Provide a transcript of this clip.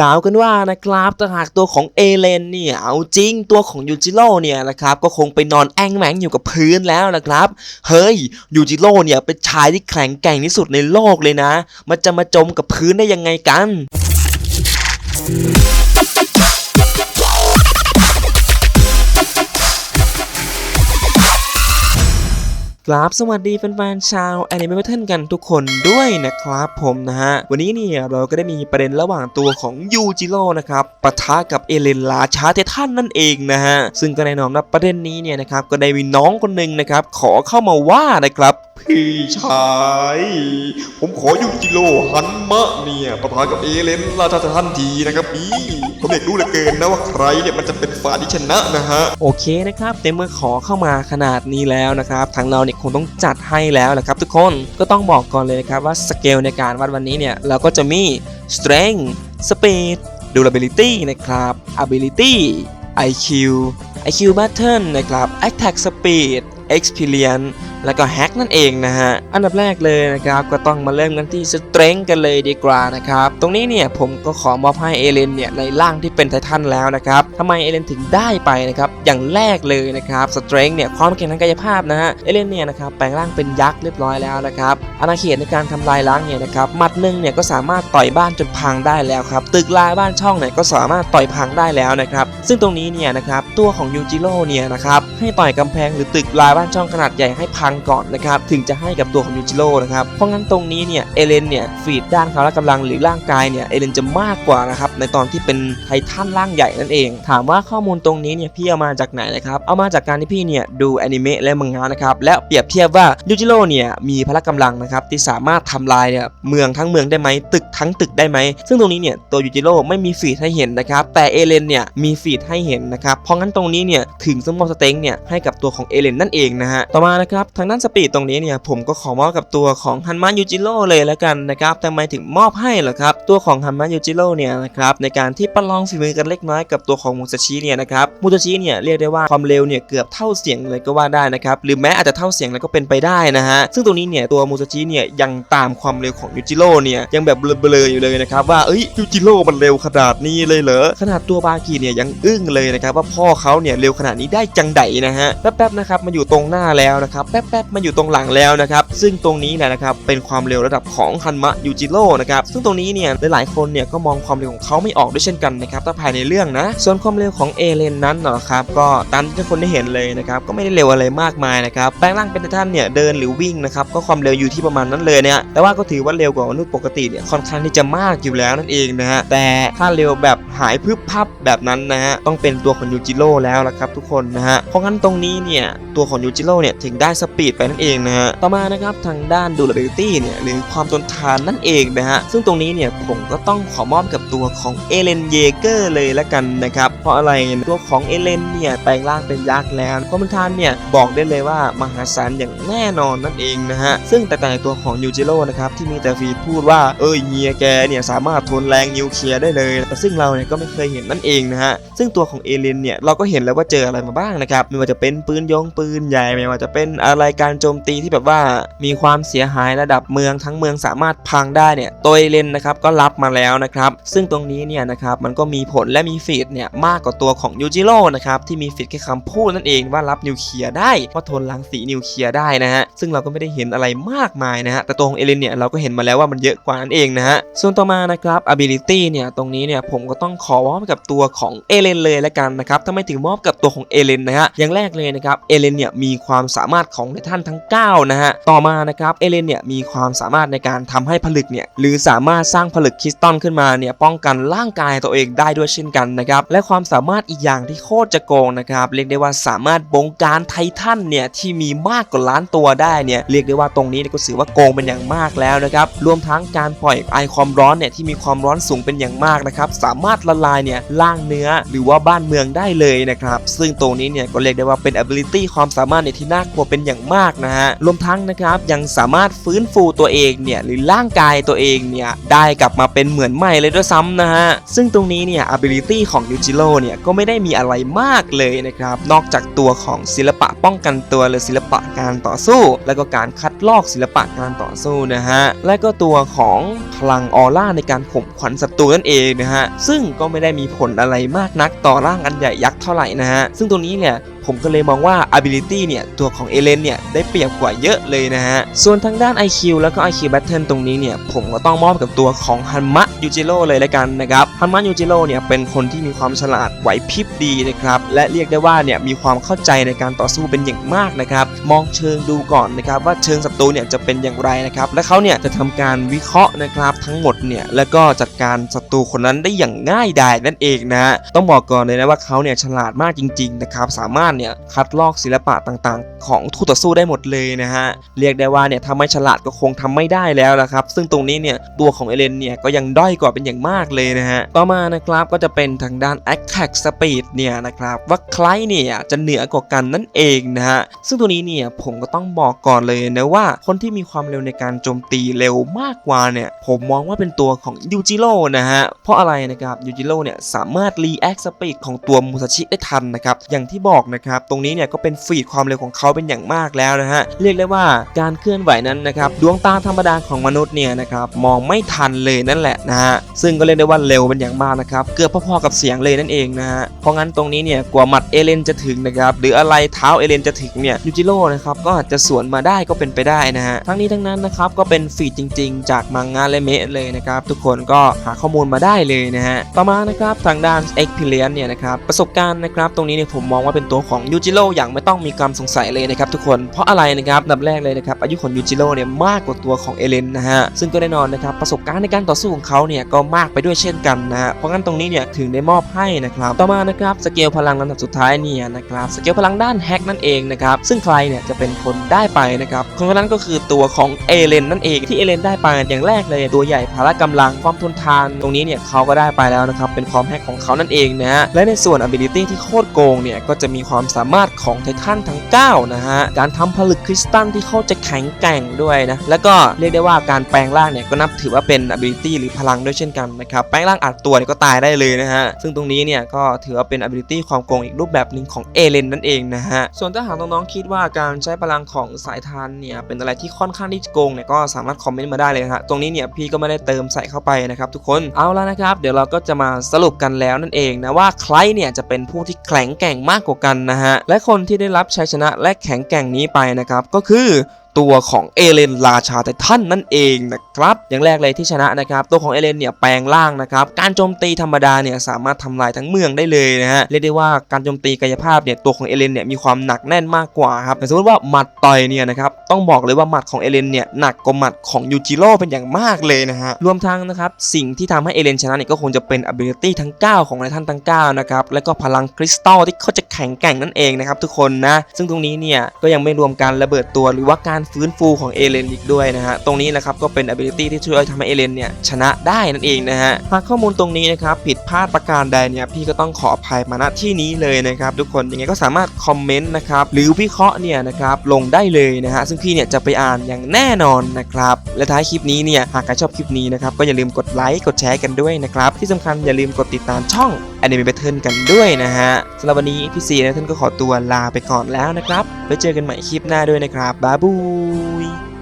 กล่าวกันว่านะครับต่าหากตัวของเอเลนเนี่ยเอาจริงตัวของยูจิโร่เนี่ยนะครับก็คงไปนอนแองแมงอยู่กับพื้นแล้วนะครับเฮ้ยยูจิโร่เนี่ยเป็นชายที่แข็งแกร่งที่สุดในโลกเลยนะ มันจะมาจมกับพื้นได้ยังไงกัน ครับสวัสดีแฟนๆชาวแอนิเมะเทิลกันทุกคนด้วยนะครับผมนะฮะ วันนี้เนี่ยเราก็ได้มีประเด็นระหว่างตัวของยูจิโร่นะครับปะทะกับเอเลนราชาเททันนั่นเองนะฮะ ซึ่งก็แน่นอนว่าประเด็นนี้เนี่ยนะครับก็ได้มีน้องคนหนึ่งนะครับขอเข้ามาว่านะครับ พี่ชาย ผมขอยูกิโลฮันมะเนี่ยประธานกับเอเลนราชาทันทีนะครับพี่ผมอยากรู้เหลือเกินนะว่าใครเนี่ยมันจะเป็นฝ่ายที่ชนะนะฮะ โอเคนะครับในเมื่อขอเข้ามาขนาดนี้แล้วนะครับทางเราเนี่ยคงต้องจัดให้แล้วนะครับ ทุกคนก็ต้องบอกก่อนเลยนะครับว่าสเกลในการวัดวันนี้เนี่ยเราก็จะมี strength speed durability นะครับ ability IQ IQ button นะครับ attack speed experience แล้วก็ hack นั่นเองนะฮะ อันดับแรกเลยนะครับ ก็ต้องมาเริ่มกันที่ strength กันเลยดีกว่านะครับ ตรงนี้เนี่ยผมก็ขอมอบให้เอเลนเนี่ยในร่างที่เป็นไททันแล้วนะครับทำไมเอเลนถึงได้ไปนะครับ อย่างแรกเลยนะครับ strength เนี่ยความแข็งทางกายภาพนะฮะ เอเลนเนี่ยนะครับแปลงร่างเป็นยักษ์เรียบร้อยแล้วนะครับอาณาเขตในการทำลายล้างเนี่ยนะครับหมัดหนึ่งเนี่ยก็สามารถต่อยบ้านจนพังได้แล้วครับ ตึกลายบ้านช่องเนี่ยก็สามารถต่อยพังได้แล้วนะครับ ซึ่งตรงนี้เนี่ยนะครับตัวของยูจิโร่เนี่ยนะครับให้ต่อยกำแพงหรือตึกลายบ้านช่องขนาดใหญ่ให้พังก่อนนะครับถึงจะให้กับตัวของยูจิโร่นะครับเพราะงั้นตรงนี้เนี่ยเอเลนเนี่ยฟีดด้านพละกำลังหรือร่างกายเนี่ยเอเลนจะมากกว่านะครับในตอนที่เป็นไททันร่างใหญ่นั่นเอง ถามว่าข้อมูลตรงนี้เนี่ยพี่เอามาจากไหนนะครับเอามาจากการที่พี่เนี่ยดูแอนิเมะและมังงะนะครับและเปรียบเทียบว่ายูจิโร่เนี่ยมีพละกำลังนะครับที่สามารถทำลายเนี่ยเมืองทั้งเมืองได้ไหมตึกทั้งตึกได้ไหมซึ่งตรงนี้เนี่ยตัวยูจิโร่ไม่มีฟีดให้เห็นนะครับแต่เอเลนเนี่ยมีฟีดให้เห็นนะครับเพราะงั้นตรงนี้เนี่ยถึงสมมติสเต็งเนี่ยให้กับตัวของเอเลนนั่นเองนะฮะต่อมานะครับทางด้านสปีดตรงนี้เนี่ยผมก็ขอมอบกับตัวของฮันมะยูจิโร่เลยแล้วกันนะครับทำไมถึงมอบให้เหรอครับตัวของฮันมะยูจิโร่เนี่ยนะครับในการที่ประลองฝีมือกันเล็กน้อยกับตัวของมูซาชิเนี่ยนะครับมูซาชิเนี่ยเรียกได้ว่าความเร็วเนี่ยเกือบเท่าเสียงเลยก็ว่าได้นะครับหรือแม้อาจจะเท่าเสียงแล้วก็เป็นไปได้นะฮะซึ่งตรงนี้เนี่ยตัวมูซาชิเนี่ยยังตามความเร็วของยูจิโร่เนี่ยยังแบบเบลอๆอยู่เลยนะครับว่าเอ้ยยูจิโร่มันเร็วขนาดนี้เลยเหรอขนาดตัวบากิเนี่ยยังอึ้งเลยนะครับว่าพ่อเขาเนี่ยเร็วขนาดนี้ได้จังไดนะฮะแป๊บๆนะครับมาอยู่ตรงหน้าแล้วนะครับแป๊บๆมาอยู่ตรงหลังแล้วนะครับซึ่งตรงนี้เนี่ยนะครับเป็นความเร็วระดับของฮันมะยูจิโร่นะครับซึ่งตรงนี้เนี่ยหลายๆคนเนี่ยก็มองความเร็วของเขาาไม่ออกด้วยเช่นกันนะครับถ้าภายในเรื่องนะ ส่วนความเร็วของเอเลนนั้นนะครับก็ตามที่ทุกคนได้เห็นเลยนะครับก็ไม่ได้เร็วอะไรมากมายนะครับแปลงร่างเป็นไททันเนี่ยเดินหรือวิ่งนะครับก็ความเร็วอยู่ที่ประมาณนั้นเลยเนี่ยแต่ว่าก็ถือว่าเร็วกว่ามนุษย์ปกติเนี่ยค่อนข้างที่จะมากอยู่แล้วนั่นเองนะฮะแต่ถ้าเร็วแบบหายพึบพับแบบนั้นนะฮะต้องเป็นตัวของยูจิโร่แล้วละครับทุกคนนะฮะเพราะงั้นตรงนี้เนี่ยตัวของยูจิโร่เนี่ยถึงได้สปีดไปนั่นเองนะฮะต่อมานะครับทางด้าน durability เนี่ยหรือความทนทานนั่นเองนะฮะซึ่งตรงนี้เนี่ยผมก็ต้องขอมอบกับตัวขของเอเลนเยเกอร์เลยละกันนะครับ เพราะอะไรตัวของเอเลนเนี่ยแปลงร่างเป็นยักษ์แล้วความทนทานเนี่ยบอกได้เลยว่ามหาศาลอย่างแน่นอนนั่นเองนะฮะ ซึ่งแต่แต่ตัวของยูจิโร่นะครับที่มีแต่ฟีดพูดว่าเอ้ยเฮียแกเนี่ยสามารถทนแรงนิวเคลียร์ได้เลยแต่ซึ่งเราเนี่ยก็ไม่เคยเห็นนั่นเองนะฮะ ซึ่งตัวของเอเลนเนี่ยเราก็เห็นแล้วว่าเจออะไรมาบ้างนะครับไม่ว่าจะเป็นปืนยงปืนใหญ่ไม่ว่าจะเป็นอะไรการโจมตีที่แบบว่ามีความเสียหายระดับเมืองทั้งเมืองสามารถพังได้เนี่ยตัวเอเลนนะครับก็รับมาแล้วนะครับซึ่งตรงนี้เนี่ยนะครับมันก็มีผลและมีฟีดเนี่ยมากกว่าตัวของยูจิโร่นะครับที่มีฟีดแค่คำพูดนั่นเองว่ารับนิวเคลียร์ได้ว่าทนรังสีนิวเคลียร์ได้นะฮะซึ่งเราก็ไม่ได้เห็นอะไรมากมายนะฮะแต่ตัวของเอเลนเนี่ยเราก็เห็นมาแล้วว่ามันเยอะกว่านั่นเองนะฮะส่วนต่อมานะครับ ability เนี่ยตรงนี้เนี่ยผมก็ต้องขอมอบกับตัวของเอเลนเลยละกันนะครับทำไม่ถึงมอบกับตัวของเอเลนนะฮะอย่างแรกเลยนะครับเอเลนเนี่ยมีความสามารถของในท่านทั้ง9นะฮะต่อมานะครับเอเลนเนี่ยมีความสามารถในการทำให้ผลึกเนี่ยหรือสามารถสร้างผลึกคริสตัลขึ้นมาเนี่ยป้องกันร่างกายตัวเองได้ด้วยเช่นกันนะครับและความสามารถอีกอย่างที่โคตรจะโกงนะครับเรียกได้ว่าสามารถบงการไททันเนี่ยที่มีมากกว่าล้านตัวได้เนี่ยเรียกได้ว่าตรงนี้เนี่ยก็ถือว่าโกงเป็นอย่างมากแล้วนะครับรวมทั้งการปล่อยไอความร้อนเนี่ยที่มีความร้อนสูงเป็นอย่างมากนะครับสามารถละลายเนี่ยล่างเนื้อหรือว่าบ้านเมืองได้เลยนะครับซึ่งตรงนี้เนี่ยก็เรียกได้ว่าเป็น ability ความสามารถเนี่ยที่น่ากลัวเป็นอย่างมากนะฮะรวมทั้งนะครับยังสามารถฟื้นฟูตัวเองเนี่ยหรือร่างกายตัวเองเนี่ยได้กลับมาเป็นเหมือนใหม่เลยด้วยซ้ำนะฮะซึ่งตรงนี้เนี่ย ability ของยูจิโร่เนี่ย ก็ไม่ได้มีอะไรมากเลยนะครับ นอกจากตัวของศิลปะป้องกันตัวหรือศิลปะการต่อสู้ แล้วก็การคัดลอกศิลปะการต่อสู้นะฮะ และก็ตัวของพลังออร่าในการข่มขวัญศัตรูนั่นเองนะฮะ ซึ่งก็ไม่ได้มีผลอะไรมากนักต่อร่างอันใหญ่ยักษ์เท่าไหร่นะฮะ ซึ่งตรงนี้เนี่ย ผมก็เลยมองว่า ability เนี่ย ตัวของเอเลนเนี่ย ได้เปรียบกว่าเยอะเลยนะฮะ ส่วนทางด้าน IQ แล้วก็ IQ Battle ตรงนี้เนี่ย ผมก็ต้องมอบกับตัวของฮันมะยูจิโร่เลยละกันนะครับฮันมะยูจิโร่เนี่ย เป็นคนที่มีความฉลาดไหวพริบดีนะครับ และเรียกได้ว่าเนี่ย มีความเข้าใจในการต่อสู้เป็นอย่างมากนะครับ มองเชิงดูก่อนนะครับว่าเชิงศัตรูเนี่ยจะเป็นอย่างไรนะครับ และเขาเนี่ยจะทำการวิเคราะห์นะครับทั้งหมดเนี่ยแล้วก็จัดการศัตรูคนนั้นได้อย่างง่ายดายนั่นเองนะฮะต้องบอกก่อนเลยนะว่าเขาเนี่ยฉลาดมากจริงๆนะครับสามารถเนี่ยคัดลอกศิลปะต่างๆ ของคู่ต่อสู้ได้หมดเลยนะฮะเรียกได้ว่าเนี่ยถ้าไม่ฉลาดก็คงทำไม่ได้แล้วละครับ ซึ่งตรงนี้เนี่ยตัวของเอเลนเนี่ยก็ยังด้อยกว่าเป็นอย่างมากเลยนะฮะต่อมานะครับก็จะเป็นทางด้าน attack speed เนี่ยนะครับว่าใครเนี่ยจะเหนือกว่ากันนั่นเองนะฮะซึ่งตัวนี้เนี่ยผมก็ต้องบอกก่อนเลยนะว่าคนที่มีความเร็วในการโจมตีเร็วมากกว่าเนี่ยผมมองว่าเป็นตัวของยูจิโร่นะฮะเพราะอะไรนะครับยูจิโร่เนี่ยสามารถ react speed ของตัวมูซาชิได้ทันนะครับอย่างที่บอกนะครับตรงนี้เนี่ยก็เป็นฟีดความเร็วของเขาเป็นอย่างมากแล้วนะฮะเรียกได้ว่าการเคลื่อนไหวนั้นนะครับดวงตาธรรมดาของมนุษย์เนี่ยนะครับมองไม่ทันเลยนั่นแหละนะฮะซึ่งก็เรียกได้ว่าเร็วเป็นอย่างมากนะครับเกือบพอๆกับเสียงเลยนั่นเองนะฮะเพราะงั้นตรงนี้เนี่ยกว่าหมัดเอเลนจะถึงนะครับหรืออะไรเท้าเอเลนจะถึงเนี่ยยูจิโร่นะครับก็อาจจะสวนมาได้ก็เป็นไปได้นะฮะทั้งนี้ทั้งนั้นนะครับก็เป็นฟีดจริง ๆ จากมังงะและเมะเลยนะครับทุกคนก็หาข้อมูลมาได้เลยนะฮะต่อมานะครับทางด้าน experience เนี่ยนะครับประสบการณ์นะครับตรงนี้เนี่ยผมมองว่าเป็นตัวของยูจิโร่อย่างไม่ต้องมีความสงสัยเลยนะครับทุกคนเพราะอะไรนะครับดับแรกเลยนะครับอายุของยูจิโร่เนี่ยมากกว่าตัวของเอเลนนะฮะซึ่งก็แน่นอนนะครับประสบการณ์ในการต่อสู้ของเขาเนี่ยก็มากไปด้วยเช่นกันนะฮะเพราะงั้นตรงนี้เนี่ยถึงได้มอบให้นะครับต่อมานะครับสเกลพลังลำดับสุดท้ายเนี่ยนะครับสเกลพลังด้านแฮกนั่นเองนะครับซึ่งใครเนี่ยจะเป็นคนได้ไปนะครับคนนั้นก็คือตัวของเอเลนนั่นเองที่เอเลนได้ไปอย่างแรกเลยตัวใหญ่พละกำลังความทนทานตรงนี้เนี่ยเขาก็ได้ไปแล้วนะครับเป็นความแฮกของเขานั่นเองนะฮะและในส่วน ability ที่โคตรโกงเนี่ยก็จะมีความความสามารถของไททันทั้ง 9 นะฮะ การทำผลึกคริสตัลที่เขาจะแข็งแกร่งด้วยนะ แล้วก็เรียกได้ว่าการแปลงร่างเนี่ยก็นับถือว่าเป็น ability หรือพลังด้วยเช่นกันนะครับ แปลงร่างอัดตัวเนี่ยก็ตายได้เลยนะฮะ ซึ่งตรงนี้เนี่ยก็ถือว่าเป็น ability ความโกงอีกรูปแบบหนึ่งของเอเลนนั่นเองนะฮะ ส่วนถ้าหากน้องๆคิดว่าการใช้พลังของสายทานเนี่ยเป็นอะไรที่ค่อนข้างที่จะโกงเนี่ยก็สามารถคอมเมนต์มาได้เลยนะฮะ ตรงนี้เนี่ยพี่ก็ไม่ได้เติมใส่เข้าไปนะครับทุกคน เอาแล้วนะครับ เดี๋ยวเราก็จะมาสรุปกันแล้วนั่นเองนะว่าใครเนี่ยจะเป็นผู้ที่แข็งแกร่งมากกว่ากันนะฮะและคนที่ได้รับชัยชนะและแข็งแกร่งนี้ไปนะครับก็คือ ตัวของเอเลนราชาไททันนั่นเองนะครับอย่างแรกเลยที่ชนะนะครับตัวของเอเลนเนี่ยแปลงร่างนะครับการโจมตีธรรมดาเนี่ยสามารถทำลายทั้งเมืองได้เลยนะฮะเรียกได้ว่าการโจมตีกายภาพเนี่ยตัวของเอเลนเนี่ยมีความหนักแน่นมากกว่าครับสมมติว่าหมัดต่อยเนี่ยนะครับต้องบอกเลยว่าหมัดของเอเลนเนี่ยหนักกว่าหมัดของยูจิโร่เป็นอย่างมากเลยนะฮะรวมทั้งนะครับสิ่งที่ทำให้เอเลนชนะเนี่ยก็คงจะเป็น ability ทั้ง 9 ของไททันทั้ง9นะครับแล้วก็พลังคริสตัลที่เขาจะแข็งแกร่งนั่นเองนะครับทุกคนนะซึ่งตรงนี้เนี่ยก็ยังไม่รวมการระเบิดตัวหรือว่าการฟื้นฟูของเอเลนอีกด้วยนะฮะ ตรงนี้นะครับก็เป็น ability ที่ช่วยทำให้เอเลนเนี่ยชนะได้นั่นเองนะฮะ หากข้อมูลตรงนี้นะครับผิดพลาดประการใดเนี่ยพี่ก็ต้องขออภัยมาณที่นี้เลยนะครับทุกคนยังไงก็สามารถคอมเมนต์นะครับหรือวิเคราะห์เนี่ยนะครับลงได้เลยนะฮะซึ่งพี่เนี่ยจะไปอ่านอย่างแน่นอนนะครับและท้ายคลิปนี้เนี่ยหากใครชอบคลิปนี้นะครับก็อย่าลืมกดไลค์กดแชร์กันด้วยนะครับที่สำคัญอย่าลืมกดติดตามช่อง Anime Battle กันด้วยนะฮะสำหรับวันนี้พี่ซีนะท่านก็ขอตัวลาไปก่อนแล้วนะครับไว้เจอกันใหม่คลิปหน้าด้วยนะครับบ๊ายบาย